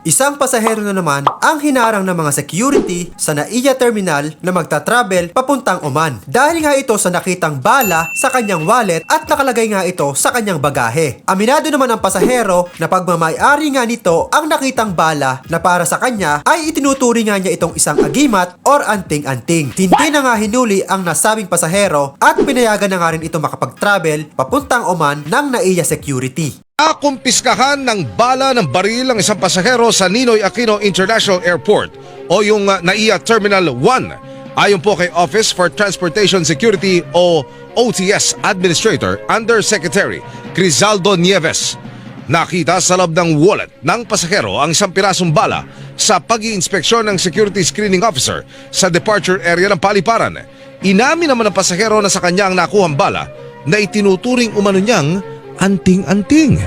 Isang pasahero na naman ang hinarang ng mga security sa NAIA terminal na magta-travel papuntang Oman. Dahil nga ito sa nakitang bala sa kanyang wallet at nakalagay nga ito sa kanyang bagahe. Aminado naman ang pasahero na pagmamayari nga nito ang nakitang bala na para sa kanya ay itinuturing nga niya itong isang agimat or anting-anting. Hindi na nga hinuli ang nasabing pasahero at pinayagan na nga rin ito makapag-travel papuntang Oman ng NAIA security. Nakumpiskahan ng bala ng baril ang isang pasahero sa Ninoy Aquino International Airport o yung uh, NAIA Terminal 1. Ayon po kay Office for Transportation Security o OTS Administrator Undersecretary Crizaldo Nieves. Nakita sa loob ng wallet ng pasahero ang isang pirasong bala sa pag inspeksyon ng security screening officer sa departure area ng paliparan. Inamin naman ng pasahero na sa kanya ang nakuhang bala na itinuturing umano niyang anting-anting.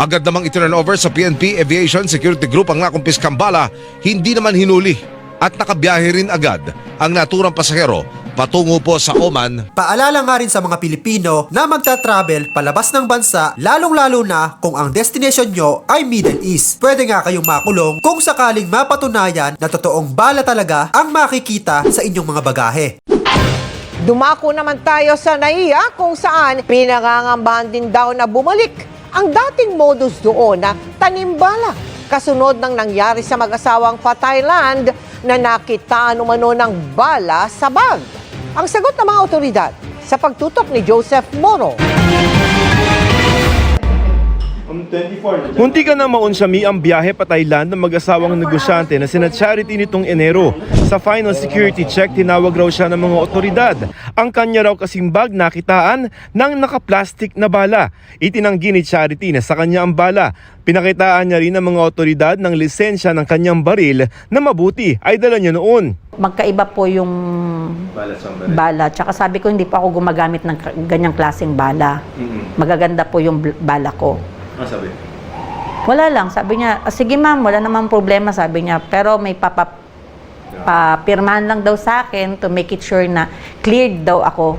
Agad namang iturn over sa PNP Aviation Security Group ang nakumpiskang bala, hindi naman hinuli at nakabiyahe rin agad ang naturang pasahero patungo po sa Oman Paalala nga rin sa mga Pilipino na magta-travel palabas ng bansa lalong-lalo na kung ang destination nyo ay Middle East. Pwede nga kayong makulong kung sakaling mapatunayan na totoong bala talaga ang makikita sa inyong mga bagahe. Dumako naman tayo sa NAIA kung saan pinangangambahan din daw na bumalik ang dating modus doon na tanimbala. Kasunod ng nangyari sa mag-asawang pa Thailand na nakitaan umano ng bala sa bag. Ang sagot ng mga otoridad sa pagtutok ni Joseph Moro. Munti ka na maunsami ang biyahe pa Thailand ng mag-asawang negosyante na sina Charity nitong Enero. Sa final security check, tinawag raw siya ng mga otoridad. Ang kanya raw kasing bag nakitaan ng nakaplastik na bala. Itinanggi ni Charity na sa kanya ang bala. Pinakitaan niya rin ng mga otoridad ng lisensya ng kanyang baril na mabuti ay dala niya noon. magkaiba po yung bala. Tsaka sabi ko, hindi pa ako gumagamit ng ganyang klaseng bala. Magaganda po yung bala ko. Ano sabi? Wala lang. Sabi niya, "Ah, sige ma'am, wala namang problema, sabi niya. Pero may papa, papirmahan lang daw sa akin to make it sure na cleared daw ako.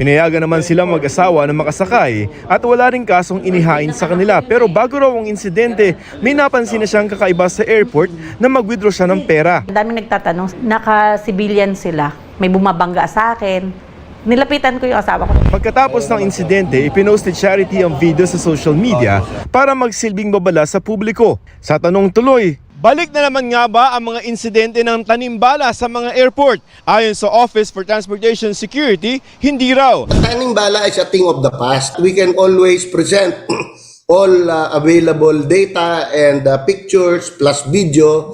Pinayagan naman sila mag-asawa na makasakay at wala ring kasong inihain sa kanila. Pero bago raw ang insidente, may napansin na siyang kakaiba sa airport na mag-withdraw siya ng pera. Ang daming nagtatanong, naka-civilian sila. May bumabangga sa akin. Nilapitan ko yung asawa ko. Pagkatapos ng insidente, ipinost ni Charity ang video sa social media para magsilbing babala sa publiko. Sa tanong tuloy, balik na naman nga ba ang mga insidente ng tanimbala sa mga airport? Ayon sa Office for Transportation Security, hindi raw. Taning bala is a thing of the past. We can always present all uh, available data and uh, pictures plus video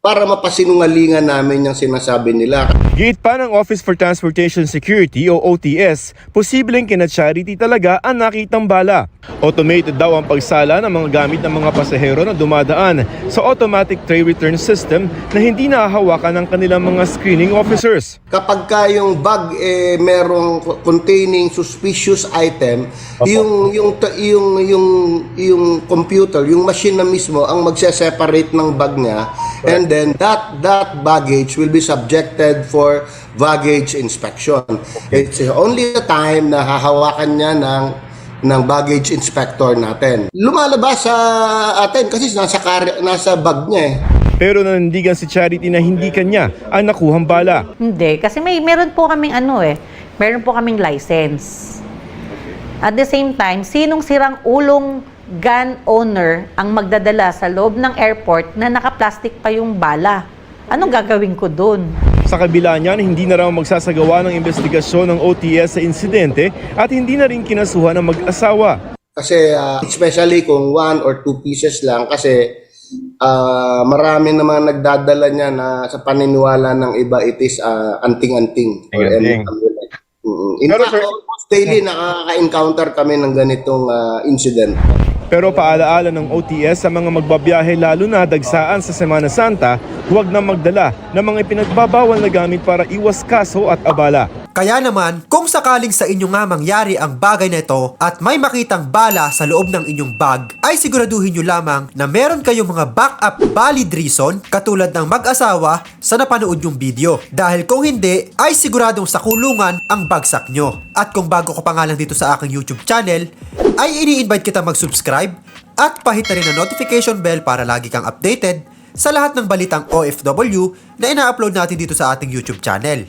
para mapasinungalingan namin yung sinasabi nila. Giit pa ng Office for Transportation Security o OTS, posibleng kina Charity talaga ang nakitang bala. Automated daw ang pagsala ng mga gamit ng mga pasahero na dumadaan sa automatic tray return system na hindi nahahawakan ng kanilang mga screening officers. Kapag ka yung bag eh merong co- containing suspicious item, yung yung ta- yung yung yung computer, yung machine na mismo ang magse-separate ng bag niya and then that that baggage will be subjected for baggage inspection. It's only the time na hahawakan niya ng ng baggage inspector natin. Lumalabas sa atin kasi nasa car- nasa bag niya eh. Pero nanindigan si Charity na hindi kanya ang nakuhang bala. Hindi, kasi may meron po kaming ano eh, meron po kaming license. At the same time, sinong sirang ulong gun owner ang magdadala sa loob ng airport na naka-plastic pa yung bala? Anong gagawin ko doon? Sa kabila niyan, hindi na raw magsasagawa ng investigasyon ng OTS sa insidente at hindi na rin kinasuhan ng mag-asawa. Kasi uh, especially kung one or two pieces lang kasi uh, marami namang nagdadala niya na sa paniniwala ng iba it is uh, anting-anting. or Anting-anting. Mm-mm. In Pero fact, sir- daily nakaka-encounter kami ng ganitong uh, incident. Pero paalaala ng OTS sa mga magbabiyahe lalo na dagsaan sa Semana Santa, huwag na magdala ng mga ipinagbabawal na gamit para iwas kaso at abala. Kaya naman, kung sakaling sa inyo nga mangyari ang bagay na ito at may makitang bala sa loob ng inyong bag, ay siguraduhin nyo lamang na meron kayong mga backup valid reason katulad ng mag-asawa sa napanood yung video. Dahil kung hindi, ay siguradong sa kulungan ang bagsak nyo. At kung bago ko pa nga lang dito sa aking YouTube channel, ay ini-invite kita mag-subscribe At pahit na rin ang notification bell para lagi kang updated sa lahat ng balitang OFW na ina-upload natin dito sa ating YouTube channel.